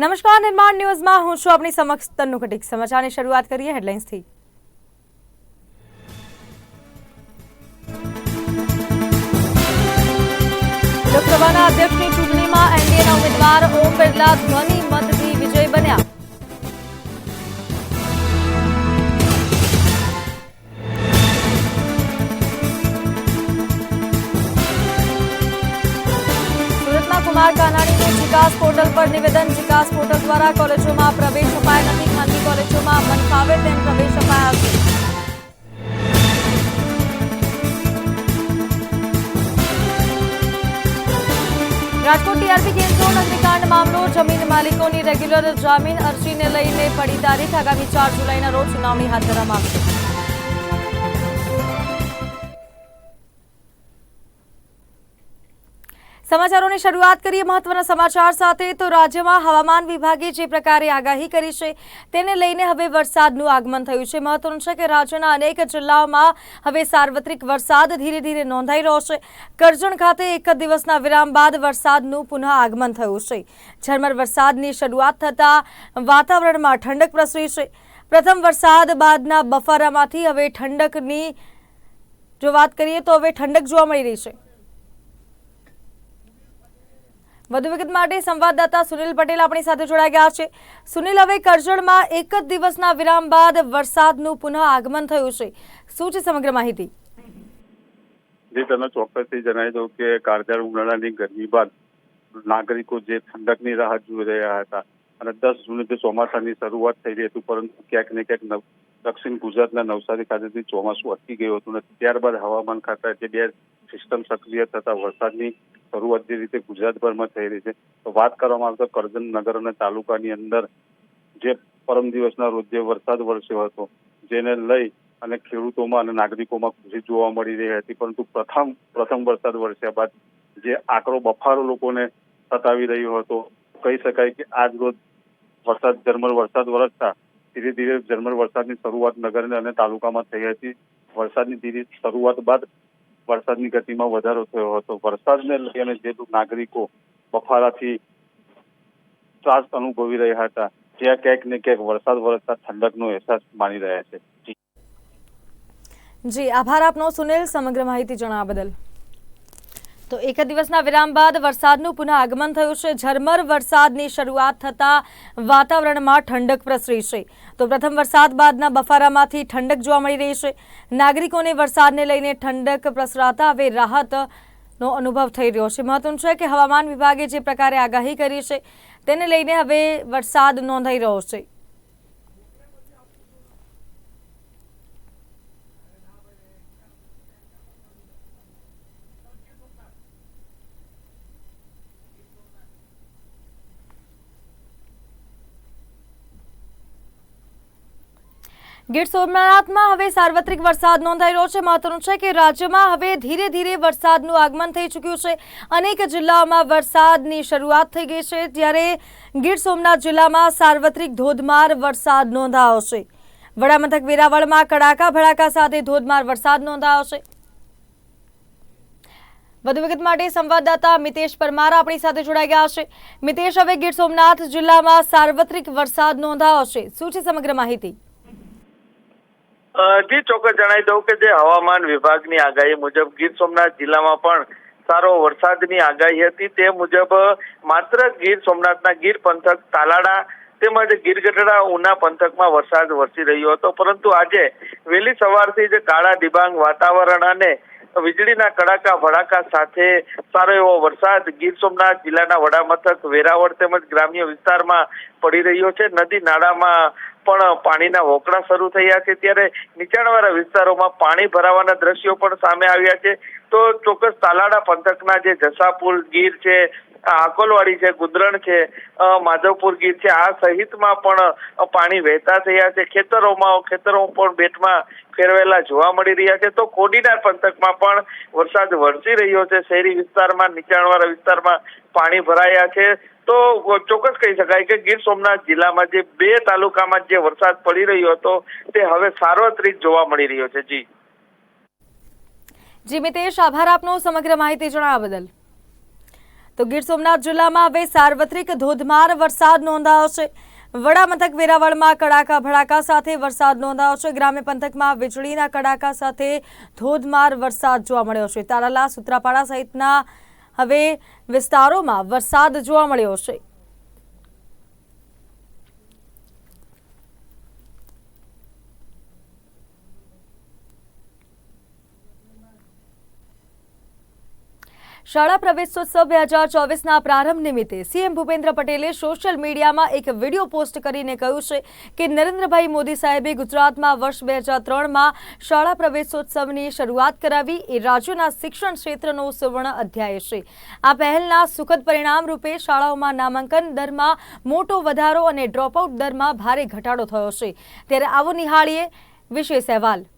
નમસ્કાર, નિર્માણ ન્યૂઝમાં હું છું આપની સમક્ષ તન્નુ કટિક સમાચારની શરૂઆત કરીએ હેડલાઇન્સથી. લોકસભાના અધ્યક્ષની ચૂંટણીમાં એનડીએના ઉમેદવાર ઓમ બિરલા ધ્વનિ મતથી વિજય બન્યા. કુમાર કાનાણીનું વિકાસ પોર્ટલ પર નિવેદન. વિકાસ પોર્ટલ દ્વારા કોલેજોમાં પ્રવેશ અપાય નથી. ખાનગી કોલેજોમાં મન ફાવે તેમ પ્રવેશ અપાયા છે. રાજકોટ ટીઆરપી કેન્દ્રો અગ્નિકાંડ મામલો. જમીન માલિકોની રેગ્યુલર જામીન અરજીને લઈને પડી તારીખ. આગામી ચાર જુલાઈના રોજ સુનાવણી હાથ ધરવામાં આવશે. સમાચારોની શરૂઆત કરીએ મહત્વના સમાચાર સાથે. તો રાજ્યમાં હવામાન વિભાગે જે પ્રકારે આગાહી કરી છે તેને લઈને હવે વરસાદનું આગમન થયું છે. મહત્વનું છે કે રાજ્યના અનેક જિલ્લાઓમાં હવે સાર્વત્રિક વરસાદ ધીરે ધીરે નોંધાઈ રહ્યો છે. કરજણ ખાતે એક જ દિવસના વિરામ બાદ વરસાદનું પુનઃ આગમન થયું છે. ઝરમર વરસાદની શરૂઆત થતાં વાતાવરણમાં ઠંડક પ્રસરી છે. પ્રથમ વરસાદ બાદના બફારામાંથી હવે ઠંડકની જો વાત કરીએ તો હવે ઠંડક જોવા મળી રહી છે. વધુ વિગત માટે સંવાદદાતા સુનિલ પટેલ આપણી સાથે જોડાઈ ગયા છે. સુનિલ, હવે કરજણમાં એક જ દિવસના વિરામ બાદ વરસાદનું પુનઃ આગમન થયું છે. શું છે સમગ્ર માહિતી? જે, તમે ચોક્કસથી જણાવી દઉં કે કાળઝાળ ઉનાળાની ગરમી બાદ નાગરિકો જે ઠંડકની રાહ જોઈ રહ્યા હતા અને દસ જૂને જે ચોમાસાની શરૂઆત થઈ રહી હતી, પરંતુ ક્યાંક ને ક્યાંક દક્ષિણ ગુજરાતના નવસારી ખાતેથી ચોમાસું અટકી ગયું હતું અને ત્યારબાદ હવામાન ખાતા જે બે સિસ્ટમ સક્રિય થતા વરસાદની શરૂઆત જે રીતે ગુજરાતભરમાં થઈ રહી છે, તો વાત કરવામાં આવે તો કરજણ નગર અને તાલુકાની અંદર જે પરમ દિવસના રોજ જે વરસાદ વરસ્યો હતો, જેને લઈ અને ખેડૂતોમાં અને નાગરિકોમાં ખુશી જોવા મળી રહી હતી, પરંતુ પ્રથમ પ્રથમ વરસાદ વરસ્યા બાદ જે આકરો બફારો લોકોને સતાવી રહ્યો હતો કહી શકાય કે આજ રોજ વરસાદ ઝરમર વરસાદ વરસતા ધીરે ધીરે ઝરમર વરસાદની શરૂઆત નગર અને તાલુકામાં થઈ હતી. વરસાદની ધીરે શરૂઆત બાદ વરસાદની ગતિમાં વધારો થયો હતો. વરસાદને લઈને જે નાગરિકો બફારાથી ત્રાસ અનુભવી રહ્યા હતા, ત્યાં ક્યાંક ને ક્યાંક વરસાદ વરસતા ઠંડકનો અહેસાસ માની રહ્યા છે. જી, આભાર આપનો સુનિલ, સમગ્ર માહિતી જણાવવા બદલ. તો એક દિવસના વિરામ બાદ વરસાદનું પુનઃ આગમન થયું છે. ઝરમર વરસાદની શરૂઆત થતાં વાતાવરણમાં ઠંડક પ્રસરી છે. તો પ્રથમ વરસાદ બાદના બફારામાંથી ઠંડક જોવા મળી રહી છે. નાગરિકોને વરસાદને લઈને ઠંડક પ્રસરાતા હવે રાહતનો અનુભવ થઈ રહ્યો છે. મહત્વનું છે કે હવામાન વિભાગે જે પ્રકારે આગાહી કરી છે, તેને લઈને હવે વરસાદ નોંધાઈ રહ્યો છે. ગીર સોમનાથમાં હવે સાર્વત્રિક વરસાદ નોંધાઈ રહ્યો છે. મહત્વનું છે કે રાજ્યમાં હવે ધીરે ધીરે વરસાદનું આગમન થઈ ચૂક્યું છે. અનેક જિલ્લાઓમાં વરસાદની શરૂઆત થઈ ગઈ છે, જ્યારે ગીર સોમનાથ જિલ્લામાં સાર્વત્રિક ધોધમાર વરસાદ નોંધાયો છે. વડામથક વેરાવળમાં કડાકા ભડાકા સાથે ધોધમાર વરસાદ નોંધાયો છે. વધુ વિગત માટે સંવાદદાતા મિતેશ પરમાર આપણી સાથે જોડાઈ ગયા છે. મિતેશ, હવે ગીર સોમનાથ જિલ્લામાં સાર્વત્રિક વરસાદ નોંધાયો છે. શું છે સમગ્ર માહિતી? જી, ચોક્કસ જણાવી દઉં કે જે હવામાન વિભાગની આગાહી મુજબ ગીર સોમનાથ જિલ્લામાં પણ સારો વરસાદની આગાહી હતી. તે મુજબ, માત્ર ગીર સોમનાથના ગીર પંથક તાલાડા તેમજ ગીરગઢડા ઉના પંથકમાં વરસાદ વરસી રહ્યો હતો. પરંતુ આજે વહેલી સવારથી જ કાળા ડિબાંગ વાતાવરણ અને વીજળીના કડાકા ભડાકા સાથે સારો એવો વરસાદ ગીર સોમનાથ જિલ્લાના વડામથક વેરાવળ તેમજ ગ્રામ્ય વિસ્તારમાં પડી રહ્યો છે. નદી નાળામાં પણ પાણીના વોકડા શરૂ થયા છે. ત્યારે નીચાણવાળા વિસ્તારોમાં પાણી ભરાવાના દ્રશ્યો પણ સામે આવ્યા છે. તો ચોક્કસ તાલાડા પંથકના જે જસાપુર ગીર છે આકોલવાડી છે, ગુદરણ છે માધવપુર ગીર છે, આ સહિતમાં પણ પાણી વહેતા થયા છે. ખેતરોમાં, ખેતરો પણ બેટમાં ફેરવેલા જોવા મળી રહ્યા છે. તો કોડીનાર પંથકમાં પણ વરસાદ વરસી રહ્યો છે. શહેરી વિસ્તારમાં, નીચાણવાળા વિસ્તારમાં પાણી ભરાયા છે. તો ચોક્કસ કહી શકાય કે ગીર સોમનાથ જિલ્લામાં જે બે તાલુકામાં જે વરસાદ પડી રહ્યો હતો, તે હવે સાર્વત્રિક જોવા મળી રહ્યો છે. જી. જી મિતેશ, આભાર આપનો સમગ્ર માહિતી જણાવવા બદલ. તો ગીર સોમનાથ જિલ્લામાં હવે સાર્વત્રિક ધોધમાર વરસાદ નોંધાયો છે. વડા મથક વેરાવળમાં કડાકા ભડાકા સાથે વરસાદ નોંધાયો છે. ગ્રામ્ય પંથકમાં વીજળીના કડાકા સાથે ધોધમાર વરસાદ જોવા મળ્યો છે. તારાલા સુત્રાપાડા સહિતના હવે વિસ્તારોમાં વરસાદ જોવા મળ્યો છે. શાળા પ્રવેશોત્સવ બે હજાર ચોવીસના પ્રારંભ નિમિત્તે સીએમ ભૂપેન્દ્ર પટેલે સોશિયલ મીડિયામાં એક વીડિયો પોસ્ટ કરીને કહ્યું છે કે નરેન્દ્રભાઈ મોદી સાહેબે ગુજરાતમાં વર્ષ બે હજાર ત્રણમાં શાળા પ્રવેશોત્સવની શરૂઆત કરાવી. એ રાજ્યના શિક્ષણ ક્ષેત્રનો સુવર્ણ અધ્યાય છે. આ પહેલના સુખદ પરિણામ રૂપે શાળાઓમાં નામાંકન દરમાં મોટો વધારો અને ડ્રોપઆઉટ દરમાં ભારે ઘટાડો થયો છે. ત્યારે આવો નિહાળીએ વિશેષ અહેવાલ.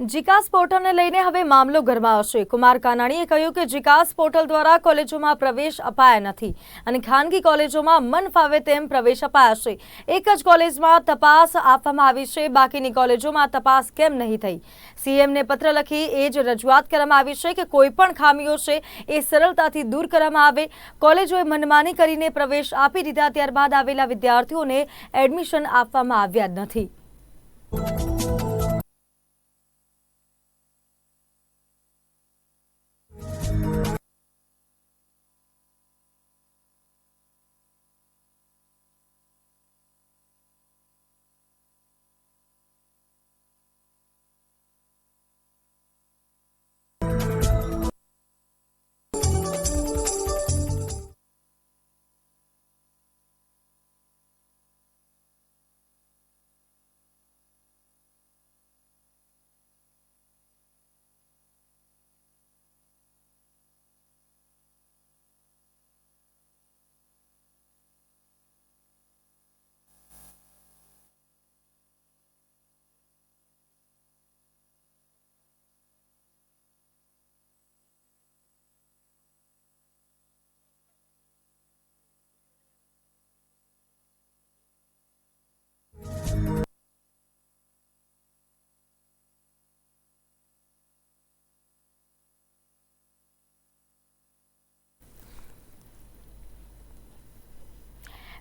જીકાસ પોર્ટલને લઈને હવે મામલો ગરમાયો છે કુમાર કાનાણીએ કહ્યું કે જીકાસ પોર્ટલ દ્વારા કોલેજોમાં પ્રવેશ અપાયા નથી અને ખાનગી કોલેજોમાં મન ફાવે તેમ પ્રવેશ અપાયા છે એક જ કોલેજમાં તપાસ આપવામાં આવી છે. બાકીની કોલેજોમાં તપાસ કેમ નહીં થઈ? સીએમને પત્ર લખી એ જ રજૂઆત કરવામાં આવી છે કે કોઈ પણ ખામીઓ છે એ સરળતાથી દૂર કરવામાં આવે. કોલેજોએ મનમાની કરીને પ્રવેશ આપી દીધા ત્યારબાદ આવેલા વિદ્યાર્થીઓને એડમિશન આપવામાં આવ્યા જ નથી.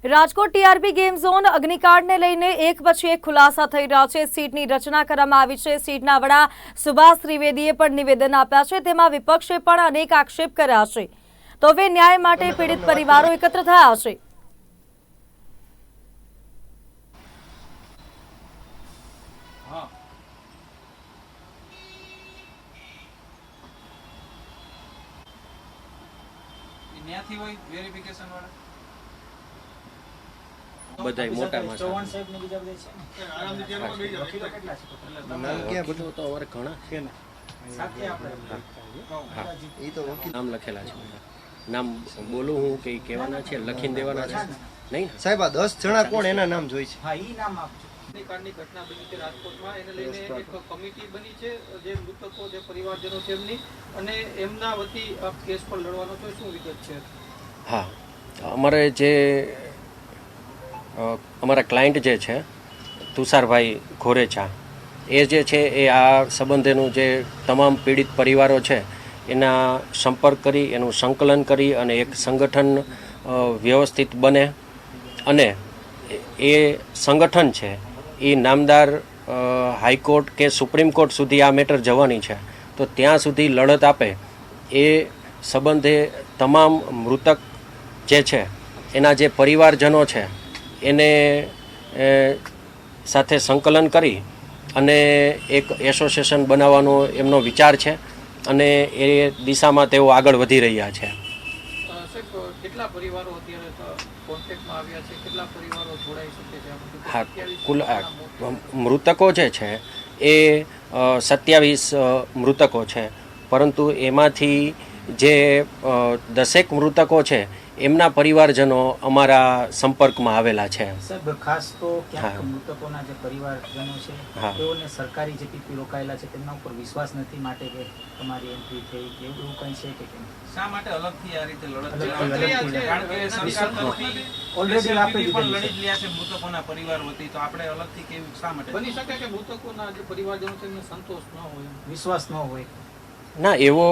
રાજકોટ ટીઆરપી ગેમ ઝોન અગ્નિકાંડને લઈને એક પછી એક ખુલાસા થઈ રહ્યા છે. સીટની રચના કરવામાં આવી છે. સીટના વડા સુભાષ ત્રિવેદીએ પણ નિવેદન આપ્યા છે. તેમાં વિપક્ષે પણ અનેક આક્ષેપ કર્યા છે. તો હવે ન્યાય માટે પીડિત પરિવારો એકત્ર થયા છે. ન્યાથી હોય વેરિફિકેશન વાળા? બધાય મોટામાં છે. ચૌહાણ સાહેબ ને બીજા બધા છે? નામ ક્યાં બધું? તો અમારે ઘણા. છે ને. સાથે આપણે હા. નામ લખેલા છે નામ બોલું હું કે કહેવાના છે લખીને દેવાના છે? નહીં સાહેબ આ દસ જણા કોણ એના નામ જોઈ છે? હા એ નામ આપજો. અગ્નિકાંડની ઘટના બની છે રાજકોટમાં. એને લઈને એક કમિટી બની છે જે મૃતકો જે પરિવારજનો છે એમની. અને એમના વતી આપ કેસ પણ લડવાનો છે શું વિગત છે? હા. અમારે જે અમારા ક્લાયન્ટ જે છે, તુષારભાઈ ઘોરેચા, એ જે છે એ આ સંબંધેનું જે તમામ પીડિત પરિવારો છે, એના સંપર્ક કરી, એનું સંકલન કરી અને એક સંગઠન વ્યવસ્થિત બને. અને એ સંગઠન છે, એ નામદાર હાઈકોર્ટ કે સુપ્રીમ કોર્ટ સુધી આ મેટર જવાની છે. તો ત્યાં સુધી લડત આપે. એ સંબંધે તમામ મૃતક જે છે, એના જે પરિવારજનો છે એને સાથે સંકલન કરી અને એક એસોસિએશન બનાવવાનો એમનો વિચાર છે અને એ દિશામાં તેઓ આગળ વધી રહ્યા છે. કેટલા પરિવારો અત્યારે છે? કેટલા પરિવારો જોડાઈ શકે છે? હા કુલ મૃતકો જે છે એ સત્યાવીસ મૃતકો છે. પરંતુ એમાંથી જે દસેક મૃતકો છે એમના પરિવારજનો અમારા સંપર્કમાં આવેલા છે. સાહેબ ખાસ તો ક્યાંક મૃતકોના જે પરિવારજનો છે તેઓને સરકારી જે પીપી રોકાયેલા છે તેમના ઉપર વિશ્વાસ નથી માટે કે તમારી એન્ટ્રી થઈ કે એવું કંઈ છે કે કેમ? શા માટે અલગથી આ રીતે લડત અલગથી ચલાવવી? અલગથી કારણ કે એના સરકાર વિશ્વાસ તરફથી Already આપી SLPP પણ લડી રહ્યા છે મૃતકોના પરિવાર વતી તો આપણે અલગથી કેવું શા માટે? બની શકે કે મૃતકોના જે પરિવારજનો છે એમને સંતોષ ન હોય વિશ્વાસ ન હોય. ના એવો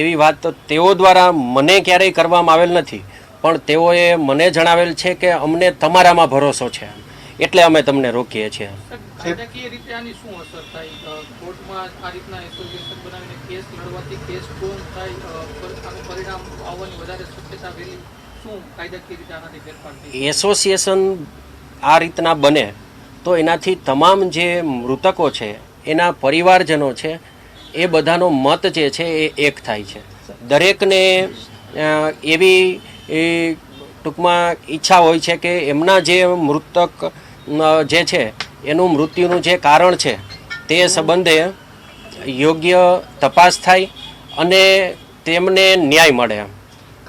એવી વાત તો તેઓ દ્વારા મને ક્યારેય કરવામાં આવેલ નથી. પણ તેઓએ મને જણાવેલ છે કે અમને તમારામાં ભરોસો છે. એટલે અમે તમને રોકીએ છીએ. એસોસિએશન આ રીતના બને તો એનાથી તમામ જે મૃતકો છે એના પરિવારજનો છે એ બધાનો મત જે છે એ એક થાય છે. દરેકને એવી એ, ટૂંકમાં ઈચ્છા હોય છે કે એમના જે મૃતક જે છે એનું મૃત્યુનું જે કારણ છે તે સંબંધે યોગ્ય તપાસ થાય અને તેમને ન્યાય મળે.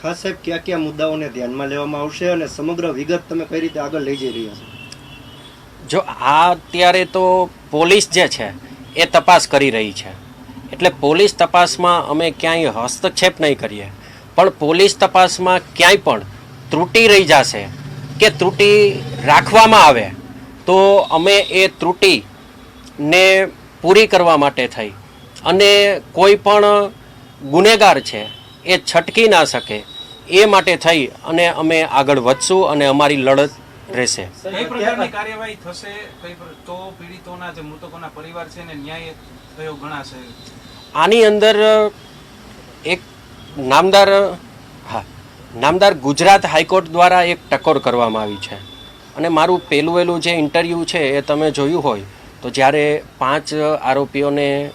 ખાસ સાહેબ કયા કયા મુદ્દાઓને ધ્યાનમાં લેવામાં આવશે અને સમગ્ર વિગત તમે કઈ રીતે આગળ લઈ જઈ રહ્યા છો? જો આ અત્યારે તો પોલીસ જે છે એ તપાસ કરી રહી છે. એટલે પોલીસ તપાસમાં અમે ક્યાંય હસ્તક્ષેપ નહીં કરીએ. પણ પોલીસ તપાસમાં ક્યાંય પણ ત્રુટિ રહી જશે કે ત્રુટિ રાખવામાં આવે તો અમે એ ત્રુટિને પૂરી કરવા માટે થઈ. અને કોઈ પણ ગુનેગાર છે એ છટકી ના શકે એ માટે થઈ અને અમે આગળ વધશું અને અમારી લડત રહેશે. કઈ પ્રકારની કાર્યવાહી થશે? કઈ પ્ર- તો પીડિતોના જે મૃતકોના પરિવાર છે ને ન્યાય થયો ગણાશે? આની અંદર એક નામદાર, હા, નામદાર ગુજરાત હાઈકોર્ટ દ્વારા એક ટકોર કરવામાં આવી છે. અને મારું પહેલું વહેલું જે ઇન્ટરવ્યૂ છે એ તમે જોયું હોય, તો જ્યારે પાંચ આરોપીઓને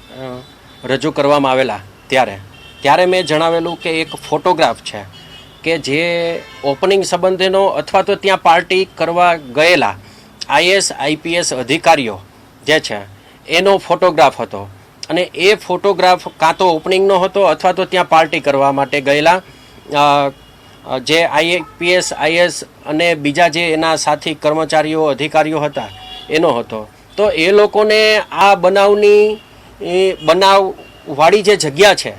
રજૂ કરવામાં આવેલા ત્યારે ત્યારે મેં જણાવેલું કે એક ફોટોગ્રાફ છે કે જે ઓપનિંગ સંબંધેનો અથવા તો ત્યાં પાર્ટી કરવા ગયેલા આઈએસ, આઈપીએસ અધિકારીઓ જે છે, એનો ફોટોગ્રાફ હતો. અને એ ફોટોગ્રાફ કાં તો ઓપનિંગનો હતો અથવા તો ત્યાં પાર્ટી કરવા માટે ગયેલા. જે આઈપીએસ આઈએસ અને બીજા જે એના સાથી કર્મચારીઓ, અધિકારીઓ હતા, એનો હતો. તો એ લોકોને આ બનાવની, એ બનાવવાળી જે જગ્યા છે,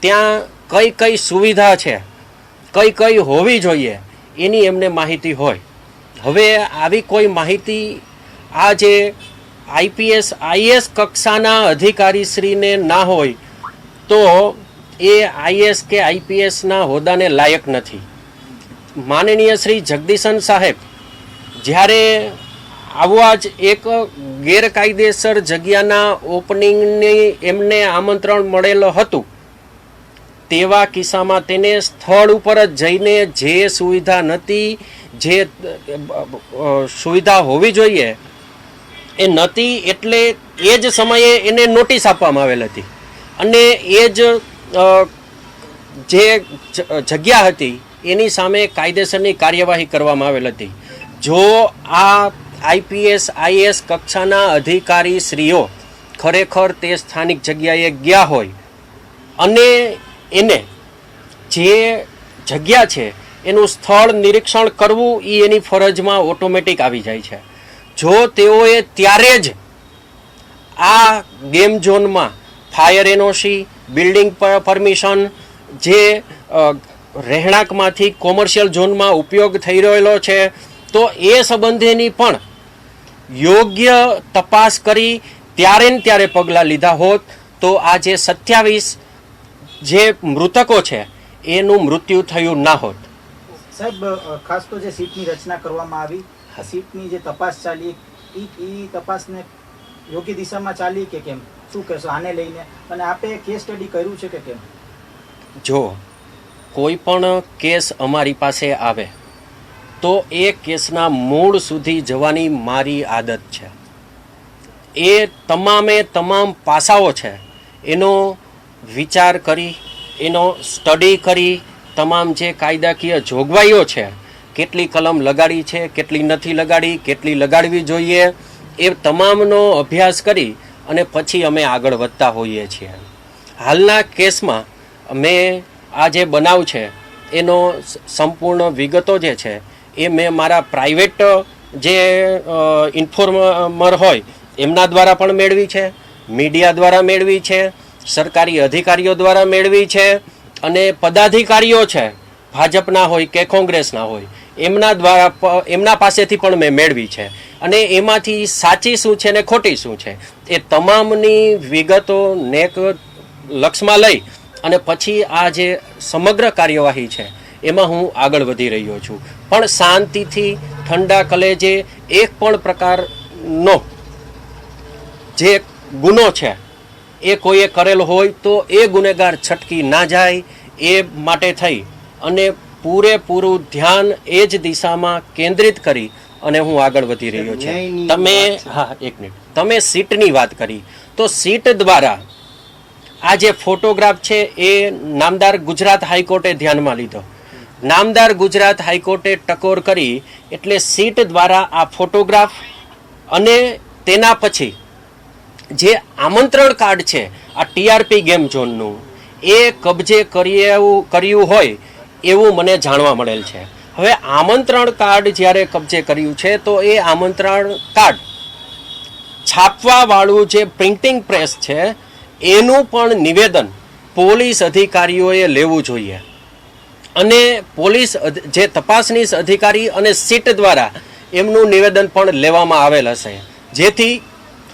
ત્યાં કઈ કઈ સુવિધા છે, કઈ કઈ હોવી જોઈએ, એની એમને માહિતી હોય. હવે આવી કોઈ માહિતી આ જે આઈપીએસ, આઈએસ કક્ષાના અધિકારીશ્રીને ના હોય તો એ આઈએસ કે આઈપીએસના હોદ્દાને લાયક નથી. માનનીય શ્રી જગદીશન સાહેબ, જ્યારે આવા જ એક ગેરકાયદેસર જગ્યાના ઓપનિંગની એમને આમંત્રણ મળેલું હતું, તેવા કિસ્સામાં તેને સ્થળ ઉપર જ જઈને જે સુવિધા નથી જે સુવિધા હોવી જોઈએ એ નહોતી એટલે એ જ સમયે એને નોટિસ આપવામાં આવેલ હતી. અને એ જ જે જગ્યા હતી, એની સામે કાયદેસરની કાર્યવાહી કરવામાં આવેલ હતી. જો આ આઈપીએસ આઈએસ કક્ષાના અધિકારી શ્રીઓ ખરેખર તે સ્થાનિક જગ્યાએ ગયા હોય અને એને જે જગ્યા છે, એનું સ્થળ નિરીક્ષણ કરવું એ એની ફરજમાં ઓટોમેટિક આવી જાય છે. જો તેઓએ ત્યારે જ આ ગેમ ઝોનમાં ફાયર એનઓસી, બિલ્ડિંગ પરમિશન જે રહેણાંકમાંથી કોમર્શિયલ ઝોનમાં ઉપયોગ થઈ રહેલો છે, તો એ સંબંધેની પણ યોગ્ય તપાસ કરી ત્યારે ને ત્યારે પગલાં લીધા હોત, તો આ જે સત્યાવીસ જે મૃતકો છે, એનું મૃત્યુ થયું ના હોત. સાહેબ ખાસ તો જે સીટની રચના કરવામાં આવી સીટની જે તપાસ ચાલી એ તપાસને યોગ્ય દિશામાં ચાલી કે કેમ? શું કહેશો? આને લઈને. અને આપે કેસ સ્ટડી કર્યું છે કે કેમ? જો, કોઈ પણ કેસ અમારી પાસે આવે, તો એ કેસના મૂળ સુધી જવાની મારી આદત છે. એ તમામે તમામ પાસાઓ છે. એનો વિચાર કરી, એનો સ્ટડી કરી તમામ જે કાયદાકીય જોગવાઈઓ છે કેટલી કલમ લગાડી છે, કેટલી નથી લગાડી, કેટલી લગાડવી જોઈએ, એ તમામનો અભ્યાસ કરી અને પછી અમે આગળ વધતા હોઈએ છીએ. હાલના કેસમાં મેં આ જે બનાવ છે, એનો સંપૂર્ણ વિગતો જે છે, એ મેં મારા પ્રાઇવેટ, જે ઇન્ફોર્મર હોય, એમના દ્વારા પણ મેળવી છે, મીડિયા દ્વારા મેળવી છે, સરકારી અધિકારીઓ દ્વારા મેળવી છે, અને પદાધિકારીઓ છે, ભાજપના હોય કે કોંગ્રેસના હોય એમના દ્વારા એમના પાસેથી પણ મેં મેળવી છે. અને એમાંથી સાચી શું છે ને ખોટી શું છે, એ તમામની વિગતો નેક લક્ષમાં લઈ અને પછી આ જે સમગ્ર કાર્યવાહી છે, એમાં હું આગળ વધી રહ્યો છું. પણ શાંતિથી ઠંડા કલેજે એક પણ પ્રકારનો જે ગુનો છે, એ કોઈએ કરેલો હોય તો એ ગુનેગાર છટકી ના જાય, એ માટે થઈ. અને પૂરેપૂરું ધ્યાન એ જ દિશામાં કેન્દ્રિત કરી અને હું આગળ વધી રહ્યો છું. તમે હા એક મિનિટ. તમે સીટની વાત કરી. તો સીટ દ્વારા આ જે ફોટોગ્રાફ છે એ નામદાર ગુજરાત હાઈકોર્ટે ધ્યાનમાં લીધો. નામદાર ગુજરાત હાઈકોર્ટે ટકોર કરી એટલે સીટ દ્વારા આ ફોટોગ્રાફ અને તેના પછી જે આમંત્રણ કાર્ડ છે આ ટીઆરપી ગેમ ઝોનનું એ કબજે કર્યું કર્યું હોય એવું મને જાણવા મળેલ છે. હવે આમંત્રણ કાર્ડ જ્યારે કબજે કર્યું છે, તો એ આમંત્રણ કાર્ડ છાપવાવાળું જે પ્રિન્ટિંગ પ્રેસ છે, એનું પણ નિવેદન પોલીસ અધિકારીઓએ લેવું જોઈએ. અને પોલીસ જે તપાસનીશ અધિકારી અને સીટ દ્વારા એમનું નિવેદન પણ લેવામાં આવેલ હશે. જેથી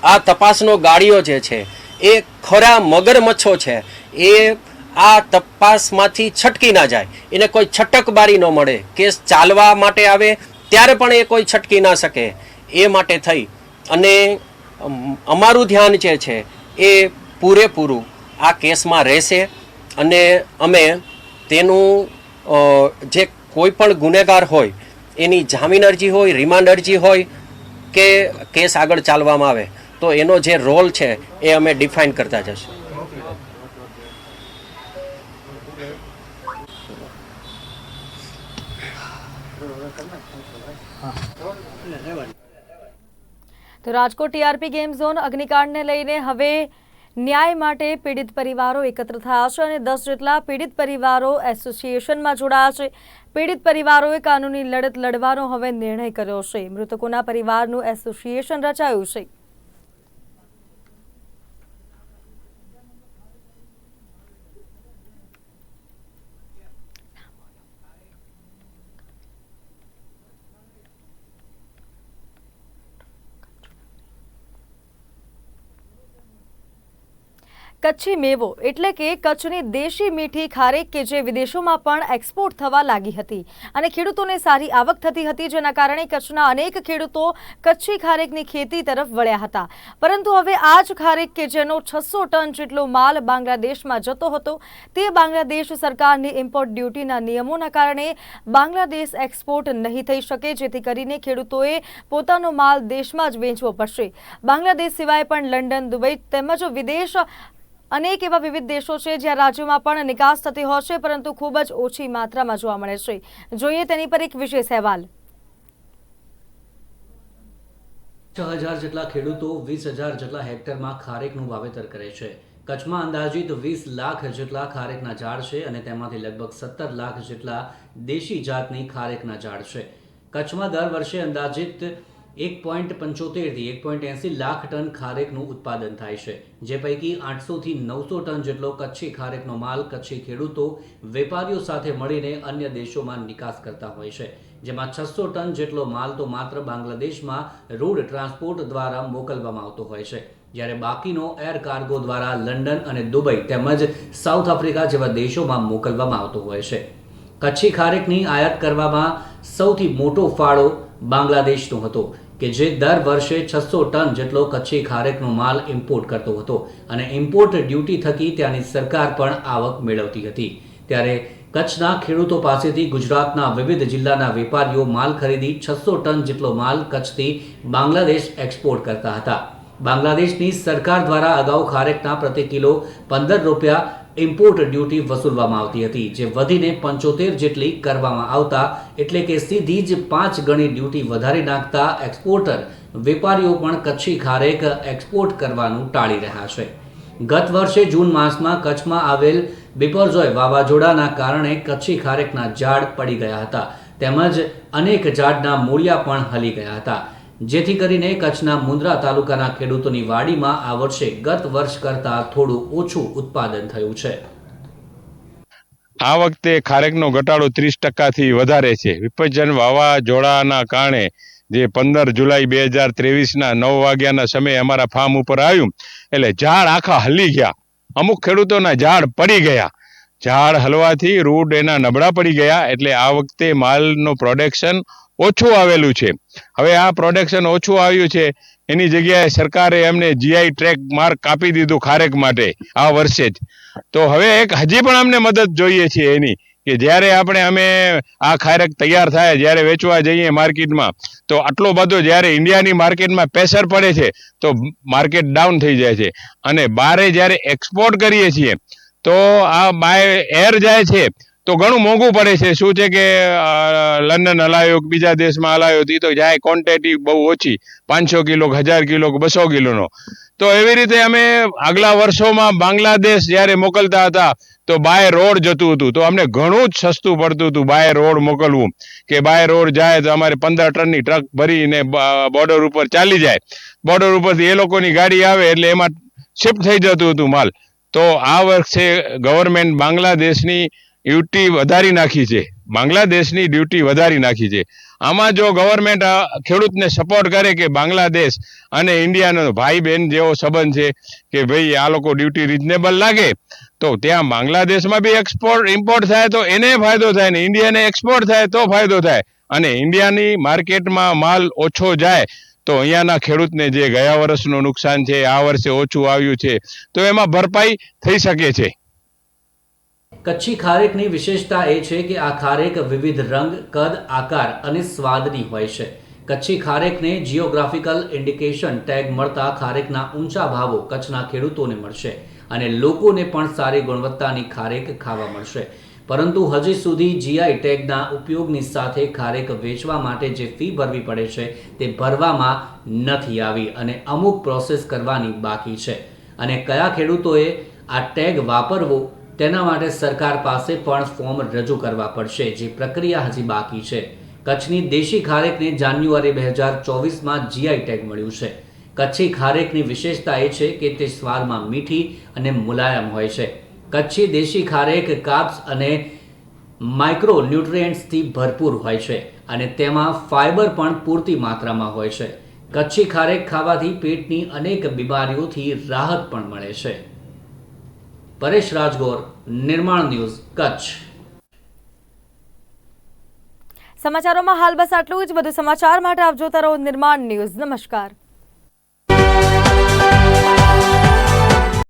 આ તપાસનો ગાડીઓ જે છે, એ ખરા મગરમચ્છો છે, એ આ તપાસમાંથી છટકી ના જાય. એને કોઈ છટકબારી ન મળે. કેસ ચાલવા માટે આવે, ત્યારે પણ એ કોઈ છટકી ના શકે. એ માટે થઈ. અને અમારું ધ્યાન જે છે, એ પૂરેપૂરું આ કેસમાં રહેશે. અને અમે તેનું જે કોઈ પણ ગુનેગાર હોય, એની જામીન અરજી હોય, રિમાન્ડ અરજી હોય, કે કેસ આગળ ચાલવામાં આવે, તો એનો જે રોલ છે, એ અમે ડિફાઇન કરતા જશું. તો રાજકોટ ટીઆરપી ગેમ ઝોન અગ્નિકાંડને લઈને હવે ન્યાય માટે પીડિત પરિવારો એકત્ર થયા છે અને દસ જેટલા પીડિત પરિવારો એસોસિએશનમાં જોડાયા છે. પીડિત પરિવારોએ કાનૂની લડત લડવાનો હવે નિર્ણય કર્યો છે. મૃતકોના પરિવારનું એસોસિએશન રચાયું છે. કચ્છી મેવો એટલે કે કચ્છની દેશી મીઠી ખારેક કે જે વિદેશોમાં પણ એક્સપોર્ટ થવા લાગી હતી. અને ખેડૂતોને સારી આવક થતી હતી, જેના કારણે કચ્છના અનેક ખેડૂતો કચ્છી ખારેકની ખેતી તરફ વળ્યા હતા. પરંતુ હવે આ જ ખારેક કે જેનો છસો ટન જેટલો માલ બાંગ્લાદેશમાં જતો હતો, તે બાંગ્લાદેશ સરકારની ઇમ્પોર્ટ ડ્યુટીના નિયમોના કારણે બાંગ્લાદેશ એક્સપોર્ટ નહીં થઈ શકે, જેથી કરીને ખેડૂતોએ પોતાનો માલ દેશમાં જ વેચવો પડશે. બાંગ્લાદેશ સિવાય પણ લંડન, દુબઈ તેમજ વિદેશ અનેક એવા વિવિધ દેશો છે જ્યાં રાજ્યોમાં પણ નિકાસ થતી હોય છે, પરંતુ ખૂબ જ ઓછી માત્રામાં જોવા મળે છે. જોઈએ તેની પર એક વિશેષ અહેવાલ. છ હજાર જેટલા ખેડૂતો વીસ હજાર જેટલા હેક્ટરમાં ખારેકનું વાવેતર કરે છે. કચ્છમાં અંદાજિત વીસ લાખ જેટલા ખારેકના ઝાડ છે અને તેમાંથી લગભગ સત્તર લાખ જેટલા દેશી જાતની ખારેકના ઝાડ છે. કચ્છમાં દર વર્ષે અંદાજિત એક પોઈન્ટ પંચોતેરથી એક પોઈન્ટ એંસી લાખ ટન ખારેકનું ઉત્પાદન થાય છે. જે પૈકી આઠસોથી નવસો ટન જેટલો કચ્છી ખારેકનો માલ કચ્છી ખેડૂતો, વેપારીઓ સાથે મળીને અન્ય દેશોમાં નિકાસ કરતા હોય છે. જેમાં છસો ટન જેટલો માલ તો માત્ર બાંગ્લાદેશમાં રોડ ટ્રાન્સપોર્ટ દ્વારા મોકલવામાં આવતો હોય છે. જ્યારે બાકીનો એર કાર્ગો દ્વારા લંડન અને દુબઈ તેમજ સાઉથ આફ્રિકા જેવા દેશોમાં મોકલવામાં આવતો હોય છે. કચ્છી ખારેકની આયાત કરવામાં સૌથી મોટો ફાળો બાંગ્લાદેશનો હતો. કે જે દર વર્ષે છસો ટન જેટલો કચ્છી ખારેકનો માલ ઇમ્પોર્ટ કરતો હતો અને ઇમ્પોર્ટ ડ્યુટી થકી ત્યાંની સરકાર પણ આવક મેળવતી હતી. ત્યારે કચ્છના ખેડૂતો પાસેથી ગુજરાતના વિવિધ જિલ્લાના વેપારીઓ માલ ખરીદી છસો ટન જેટલો માલ કચ્છથી બાંગ્લાદેશ એક્સપોર્ટ કરતા હતા. બાંગ્લાદેશની સરકાર દ્વારા અગાઉ ખારેકના પ્રતિ કિલો પંદર રૂપિયા ઇમ્પોર્ટ ડ્યુટી વસૂલવામાં આવતી હતી, જે વધીને પંચોતેર જેટલી કરવામાં આવતા, એટલે કે સીધી જ પાંચ ગણી ડ્યુટી વધારી નાખતા એક્સપોર્ટર વેપારીઓ પણ કચ્છી ખારેક એક્સપોર્ટ કરવાનું ટાળી રહ્યા છે. ગત વર્ષે જૂન માસમાં કચ્છમાં આવેલ બિપરજોય વાવાઝોડાના કારણે કચ્છી ખારેકના ઝાડ પડી ગયા હતા, તેમજ અનેક ઝાડના મૂળિયા પણ હલી ગયા હતા. જેથી કરીને કચ્છના મુન્દ્રા તાલુકાના ખેડૂતોની વાડીમાં આ વર્ષે ગત વર્ષ કરતાં થોડું ઓછું ઉત્પાદન થયું છે. આ વખતે ખારેકનો ઘટાડો ત્રીસ ટકાથી વધારે છે. વિપજન વાવાઝોડાના કારણે જે પંદર જુલાઈ બે હજાર ત્રેવીસના નવ વાગ્યાના સમયે અમારા ફાર્મ ઉપર આવ્યું, એટલે ઝાડ આખા હલી ગયા. અમુક ખેડૂતોના ઝાડ પડી ગયા. ઝાડ હલવાથી રૂટ એના નબળા પડી ગયા, એટલે આ વખતે માલનું પ્રોડક્શન ઓછું આવેલું છે. હવે આ પ્રોડક્શન ઓછું આવ્યું છે. એની જગ્યાએ સરકારે એમને જીઆઈ ટ્રેક માર્ક આપી દીધું ખારેક માટે આ વર્ષે જ. તો હવે એક હજી પણ અમને મદદ જોઈએ છે એની કે જ્યારે આપણે અમે આ ખારેક તૈયાર થાય, જ્યારે વેચવા જઈએ માર્કેટમાં, તો આટલો બધો જ્યારે ઇન્ડિયાની માર્કેટમાં પ્રેશર પડે છે, તો માર્કેટ ડાઉન થઈ જાય છે. અને બારે જ્યારે એક્સપોર્ટ કરીએ છીએ, તો આ બાય એર જાય છે તો ઘણું મોંઘું પડે છે. શું છે કે લંડન હલાયો બીજા દેશમાં હલાયો તો તો જાય ક્વોન્ટિટી બહુ ઓછી. પાંચસો કિલો હજાર કિલો બસો કિલોનો. તો એવી રીતે અમે આગલા વર્ષોમાં બાંગ્લાદેશ જ્યારે મોકલતા હતા, તો બાય રોડ જતું હતું. તો અમને ઘણું જ સસ્તું પડતું હતું બાય રોડ મોકલવું. કે બાય રોડ જાય તો અમારે પંદર ટનની ટ્રક ભરીને બોર્ડર ઉપર ચાલી જાય. બોર્ડર ઉપરથી એ લોકોની ગાડી આવે એટલે એમાં શિફ્ટ થઈ જતું હતું માલ. તો આ વર્ષે ગવર્મેન્ટ બાંગ્લાદેશની ડ્યુટી વધારી નાખી છે. બાંગ્લાદેશની ડ્યુટી વધારી નાખી છે. આમાં જો ગવર્મેન્ટ ખેડૂતને સપોર્ટ કરે કે બાંગ્લાદેશ અને ઇન્ડિયાનો ભાઈ બહેન જેવો સંબંધ છે કે ભાઈ આ લોકો ડ્યુટી રિઝનેબલ લાગે, તો ત્યાં બાંગ્લાદેશમાં બી એક્સપોર્ટ ઇમ્પોર્ટ થાય તો એને ફાયદો થાય ને ઇન્ડિયાને એક્સપોર્ટ થાય તો ફાયદો થાય. અને ઇન્ડિયાની માર્કેટમાં માલ ઓછો જાય તો અહીંયાના ખેડૂતને જે ગયા વર્ષનું નુકસાન છે, આ વર્ષે ઓછું આવ્યું છે, તો એમાં ભરપાઈ થઈ શકે છે. કચ્છી ખારેકની વિશેષતા એ છે કે આ ખારેક વિવિધ રંગ, કદ, આકાર અને સ્વાદની હોય છે. કચ્છી ખારેકને જીઓગ્રાફિકલ ઇન્ડિકેશન ટેગ મળતા ખારેકના ઊંચા ભાવો કચ્છના ખેડૂતોને મળશે અને લોકોને પણ સારી ગુણવત્તાની ખારેક ખાવા મળશે. પરંતુ હજી સુધી જીઆઈ ટેગના ઉપયોગની સાથે ખારેક વેચવા માટે જે ફી ભરવી પડે છે તે ભરવામાં નથી આવી અને અમુક પ્રોસેસ કરવાની બાકી છે. અને કયા ખેડૂતોએ આ ટેગ વાપરવો તેના માટે સરકાર પાસે પણ ફોર્મ રજૂ કરવા પડશે, જે પ્રક્રિયા હજી બાકી છે. કચ્છની દેશી ખારેકને જાન્યુઆરી બે હજાર ચોવીસમાં જીઆઈ ટેગ મળ્યું છે. કચ્છી ખારેકની વિશેષતા એ છે કે તે સ્વાદમાં મીઠી અને મુલાયમ હોય છે. કચ્છી દેશી ખારેક કાપ્સ અને માઇક્રો ન્યુટ્રિયન્ટ્સથી ભરપૂર હોય છે અને તેમાં ફાઇબર પણ પૂરતી માત્રામાં હોય છે. કચ્છી ખારેક ખાવાથી પેટની અનેક બીમારીઓથી રાહત પણ મળે છે. પરેશ રાજગોર, નિર્માણ ન્યૂઝ, કચ્છ. સમાચારોમાં હાલ બસ આટલું જ. બધું સમાચાર માટે આપ જોતા રહો નિર્માણ ન્યૂઝ. નમસ્કાર.